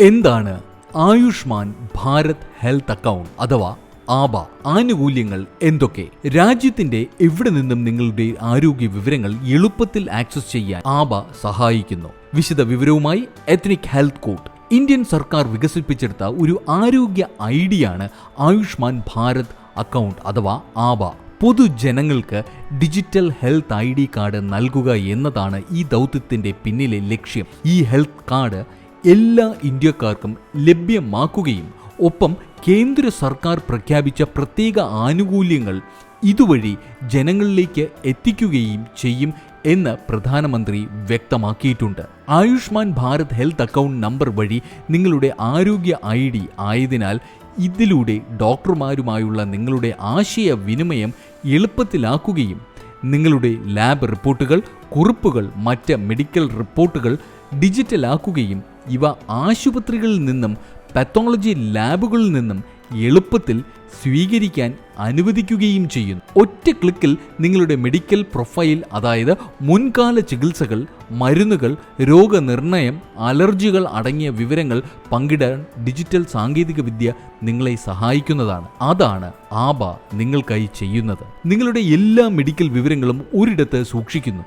എന്താണ് Ayushman Bharat health account അഥവാ ആബ? ആനുകൂല്യങ്ങൾ എന്തൊക്കെ? രാജ്യത്തിന്റെ എവിടെ നിന്നും നിങ്ങളുടെ ആരോഗ്യ വിവരങ്ങൾ എളുപ്പത്തിൽ ആക്സസ് ചെയ്യാൻ ആബ സഹായിക്കുന്നു? വിശദ വിവരവുമായി എത്നിക് ഹെൽത്ത് കോഡ് ഇന്ത്യൻ സർക്കാർ വികസിപ്പിച്ചെടുത്ത ഒരു ആരോഗ്യ ഐഡിയാണ് ആയുഷ്മാൻ ഭാരത് അക്കൗണ്ട് അഥവാ ആബ. പൊതുജനങ്ങൾക്ക് digital health I D card നൽകുക എന്നതാണ് ഈ ദൗത്യത്തിന്റെ പിന്നിലെ ലക്ഷ്യം. ഈ ഹെൽത്ത് കാർഡ് എല്ലാ ഇന്ത്യക്കാർക്കും ലഭ്യമാക്കുകയും ഒപ്പം കേന്ദ്ര സർക്കാർ പ്രഖ്യാപിച്ച പ്രത്യേക ആനുകൂല്യങ്ങൾ ഇതുവഴി ജനങ്ങളിലേക്ക് എത്തിക്കുകയും ചെയ്യും എന്ന് പ്രധാനമന്ത്രി വ്യക്തമാക്കിയിട്ടുണ്ട്. Ayushman Bharat health account number വഴി നിങ്ങളുടെ ആരോഗ്യ ഐ ഡി ആയതിനാൽ ഇതിലൂടെ ഡോക്ടർമാരുമായുള്ള നിങ്ങളുടെ ആശയവിനിമയം എളുപ്പത്തിലാക്കുകയും നിങ്ങളുടെ ലാബ് റിപ്പോർട്ടുകൾ കുറിപ്പുകൾ മറ്റ് മെഡിക്കൽ റിപ്പോർട്ടുകൾ ഡിജിറ്റലാക്കുകയും ഇവ ആശുപത്രികളിൽ നിന്നും പത്തോളജി ലാബുകളിൽ നിന്നും എളുപ്പത്തിൽ സ്വീകരിക്കാൻ അനുവദിക്കുകയും ചെയ്യുന്നു. ഒറ്റ ക്ലിക്കിൽ നിങ്ങളുടെ മെഡിക്കൽ പ്രൊഫൈൽ അതായത് മുൻകാല ചികിത്സകൾ മരുന്നുകൾ രോഗനിർണയം അലർജികൾ അടങ്ങിയ വിവരങ്ങൾ പങ്കിടാൻ ഡിജിറ്റൽ സാങ്കേതികവിദ്യ നിങ്ങളെ സഹായിക്കുന്നതാണ്. അതാണ് ആബ നിങ്ങൾക്കായി ചെയ്യുന്നത്. നിങ്ങളുടെ എല്ലാ മെഡിക്കൽ വിവരങ്ങളും ഒരിടത്ത് സൂക്ഷിക്കുന്നു.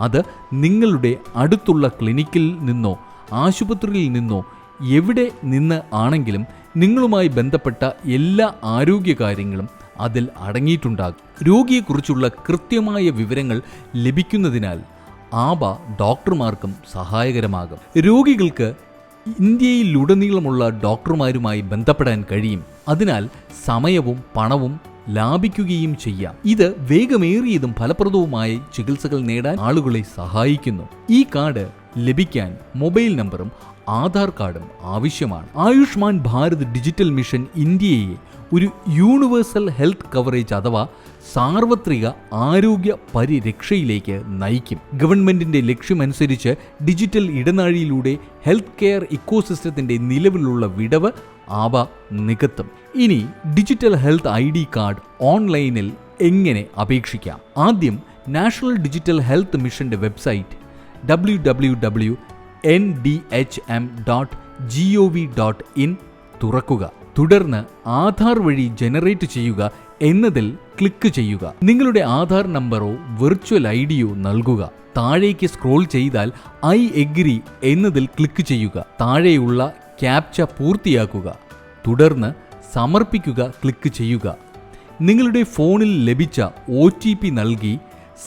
അത് നിങ്ങളുടെ അടുത്തുള്ള ക്ലിനിക്കിൽ നിന്നോ ആശുപത്രിയിൽ നിന്നോ എവിടെ നിന്ന് ആണെങ്കിലും നിങ്ങളുമായി ബന്ധപ്പെട്ട എല്ലാ ആരോഗ്യകാര്യങ്ങളും അതിൽ അടങ്ങിയിട്ടുണ്ടാകും. രോഗിയെക്കുറിച്ചുള്ള കൃത്യമായ വിവരങ്ങൾ ലഭിക്കുന്നതിനാൽ ആബ ഡോക്ടർമാർക്കും സഹായകരമാകും. രോഗികൾക്ക് ഇന്ത്യയിലുടനീളമുള്ള ഡോക്ടർമാരുമായി ബന്ധപ്പെടാൻ കഴിയും. അതിനാൽ സമയവും പണവും ലാഭിക്കുകയും ചെയ്യാം. ഇത് വേഗമേറിയതും ഫലപ്രദവുമായ ചികിത്സകൾ നേടാൻ ആളുകളെ സഹായിക്കുന്നു. ഈ കാർഡ് ലഭിക്കാൻ മൊബൈൽ നമ്പറും ആധാർ കാർഡും ആവശ്യമാണ്. ആയുഷ്മാൻ ഭാരത് ഡിജിറ്റൽ മിഷൻ ഇന്ത്യയെ ഒരു യൂണിവേഴ്സൽ ഹെൽത്ത് കവറേജ് അഥവാ സാർവത്രിക ആരോഗ്യ പരിരക്ഷയിലേക്ക് നയിക്കും. ഗവൺമെന്റിന്റെ ലക്ഷ്യമനുസരിച്ച് ഡിജിറ്റൽ ഇടനാഴിയിലൂടെ ഹെൽത്ത് കെയർ ഇക്കോസിസ്റ്റത്തിന്റെ നിലവിലുള്ള വിടവ് ആവ നികത്തും. ഇനി ഡിജിറ്റൽ ഹെൽത്ത് ഐ കാർഡ് ഓൺലൈനിൽ എങ്ങനെ അപേക്ഷിക്കാം? ആദ്യം നാഷണൽ ഡിജിറ്റൽ ഹെൽത്ത് മിഷന്റെ website W N D H M dot G O V dot in തുറക്കുക. തുടർന്ന് ആധാർ വഴി ജനറേറ്റ് ചെയ്യുക എന്നതിൽ ക്ലിക്ക് ചെയ്യുക. നിങ്ങളുടെ ആധാർ നമ്പറോ വെർച്വൽ ഐ ഡിയോ നൽകുക. താഴേക്ക് സ്ക്രോൾ ചെയ്താൽ ഐ എഗ്രി എന്നതിൽ ക്ലിക്ക് ചെയ്യുക. താഴെയുള്ള ക്യാപ്ച പൂർത്തിയാക്കുക. തുടർന്ന് സമർപ്പിക്കുക ക്ലിക്ക് ചെയ്യുക. നിങ്ങളുടെ ഫോണിൽ ലഭിച്ച ഒ നൽകി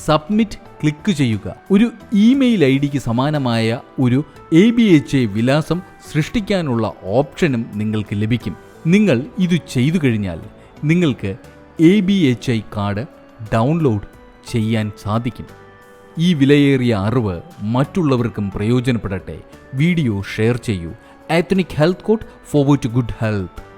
സബ്മിറ്റ് ക്ലിക്ക് ചെയ്യുക. ഒരു ഇമെയിൽ ഐ ഡിക്ക് സമാനമായ ഒരു എ ബി എച്ച് എ വിലാസം സൃഷ്ടിക്കാനുള്ള ഓപ്ഷനും നിങ്ങൾക്ക് ലഭിക്കും. നിങ്ങൾ ഇത് ചെയ്തു കഴിഞ്ഞാൽ നിങ്ങൾക്ക് A B H I card download ചെയ്യാൻ സാധിക്കും. ഈ വിലയേറിയ അറിവ് മറ്റുള്ളവർക്കും പ്രയോജനപ്പെടട്ടെ. വീഡിയോ ഷെയർ ചെയ്യൂ. Ethnic health code forward to good health